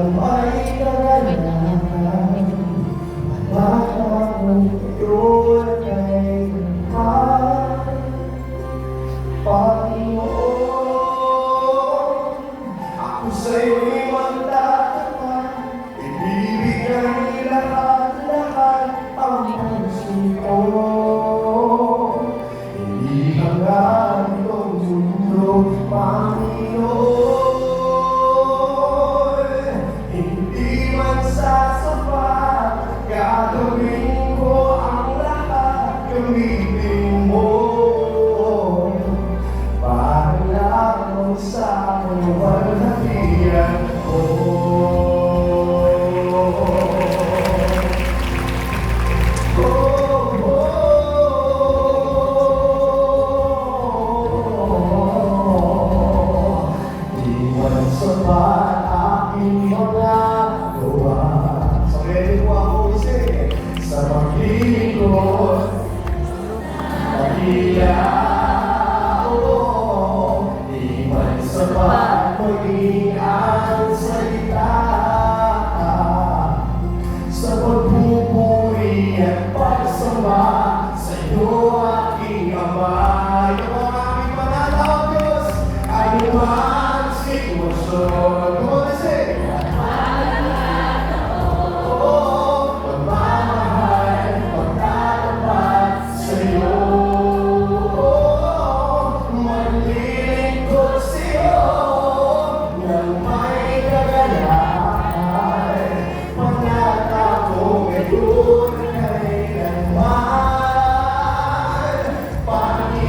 Oh.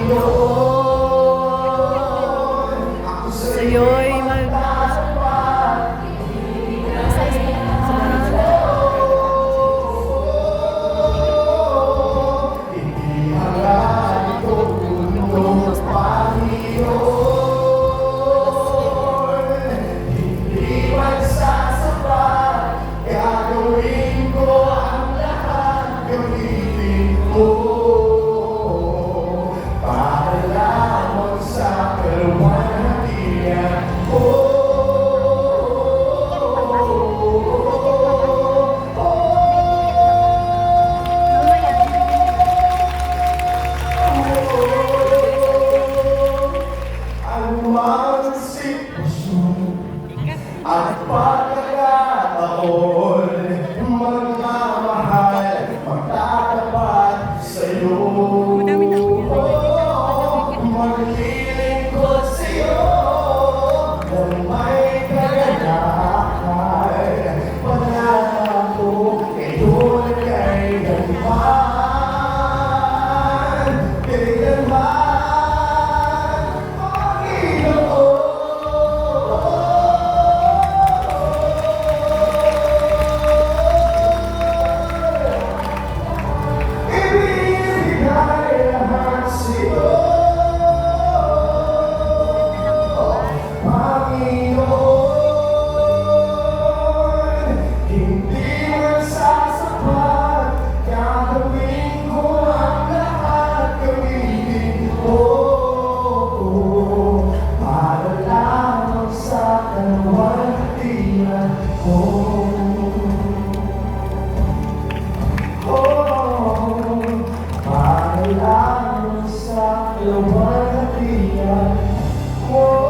Lord. Ah. Pagkakalaman sa kalawang hatiyan, oh.